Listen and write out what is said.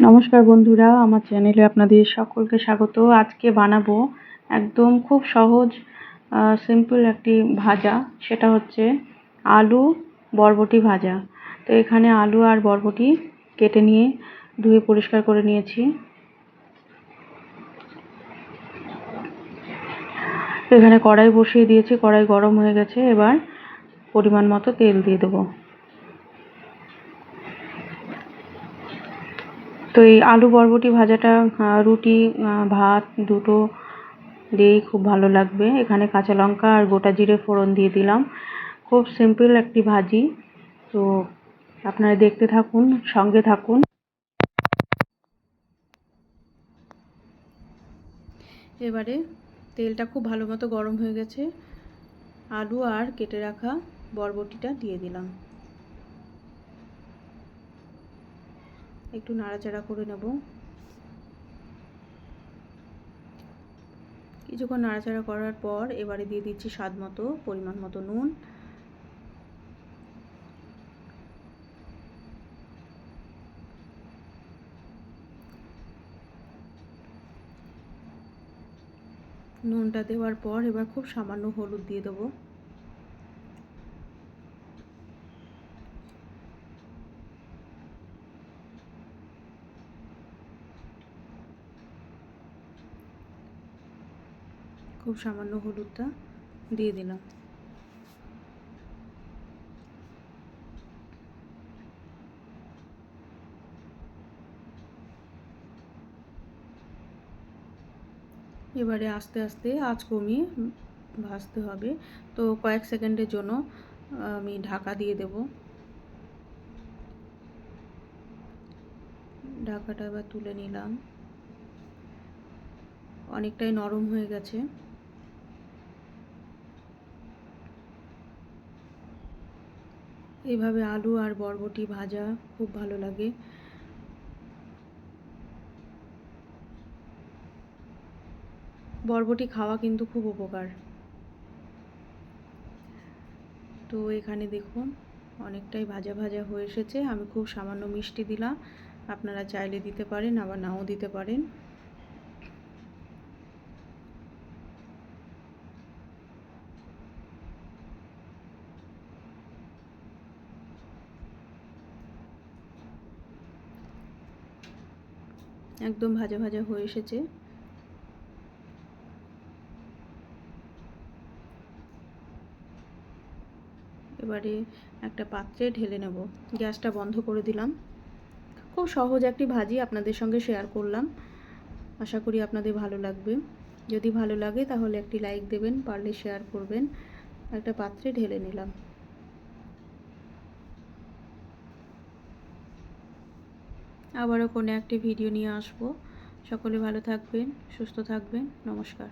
নমস্কার বন্ধুরা, আমার চ্যানেলে আপনাদের সকলকে স্বাগত। আজকে বানাবো একদম খুব সহজ সিম্পল একটি ভাজা। সেটা হচ্ছে আলু বরবটি ভাজা। তো এখানে আলু আর বরবটি কেটে নিয়ে ধুয়ে পরিষ্কার করে নিয়েছি। এখানে কড়াই বসিয়ে দিয়েছি, কড়াই গরম হয়ে গেছে। এবার পরিমাণ মতো তেল দিয়ে দেবো। তো এই আলু বরবটি ভাজাটা রুটি ভাত দুটো দিয়েই খুব ভালো লাগবে। এখানে কাঁচা লঙ্কা আর গোটা জিরে ফোড়ন দিয়ে দিলাম। খুব সিম্পল একটি ভাজি। তো আপনারা দেখতে থাকুন, সঙ্গে থাকুন। এবারে তেলটা খুব ভালো মতো গরম হয়ে গেছে। আলু আর কেটে রাখা বরবটিটা দিয়ে দিলাম। একটু নাড়াচাড়া করে নেব। কিছুক্ষণ নাড়াচাড়া করার পর এবারে দিয়ে দিচ্ছি স্বাদ মতো, পরিমাণ মতো নুন। নুনটা দেওয়ার পর এবার খুব সামান্য হলুদ দিয়ে দেবো। খুব সামান্য হলুদটা দিয়ে দিলাম। এবারে আস্তে আস্তে আঁচ কমিয়ে ভাজতে হবে। তো কয়েক সেকেন্ডের জন্য, আমি ঢাকা দিয়ে দেব। ঢাকাটা এবার তুলে নিলাম। অনেকটাই নরম হয়ে গেছে। এইভাবে আলু আর বরবটি ভাজা খুব ভালো লাগে। বরবটি খাওয়া কিন্তু খুব উপকার। তো এখানে দেখুন, অনেকটাই ভাজা ভাজা হয়ে এসেছে। আমি খুব সামান্য মিষ্টি দিলাম। আপনারা চাইলে দিতে পারেন, আবার নাও দিতে পারেন। একদম ভাজা ভাজা হয়ে এসেছে। এবারে একটা পাত্রে ঢেলে নেব। গ্যাসটা বন্ধ করে দিলাম। খুব সহজ একটি ভাজি আপনাদের সঙ্গে শেয়ার করলাম। আশা করি আপনাদের ভালো লাগবে। যদি ভালো লাগে তাহলে একটি লাইক দেবেন, পারলে শেয়ার করবেন। একটা পাত্রে ঢেলে নিলাম। আবারও কোনো একটি ভিডিও নিয়ে আসব। সকলে ভালো থাকবেন সুস্থ থাকবেন নমস্কার।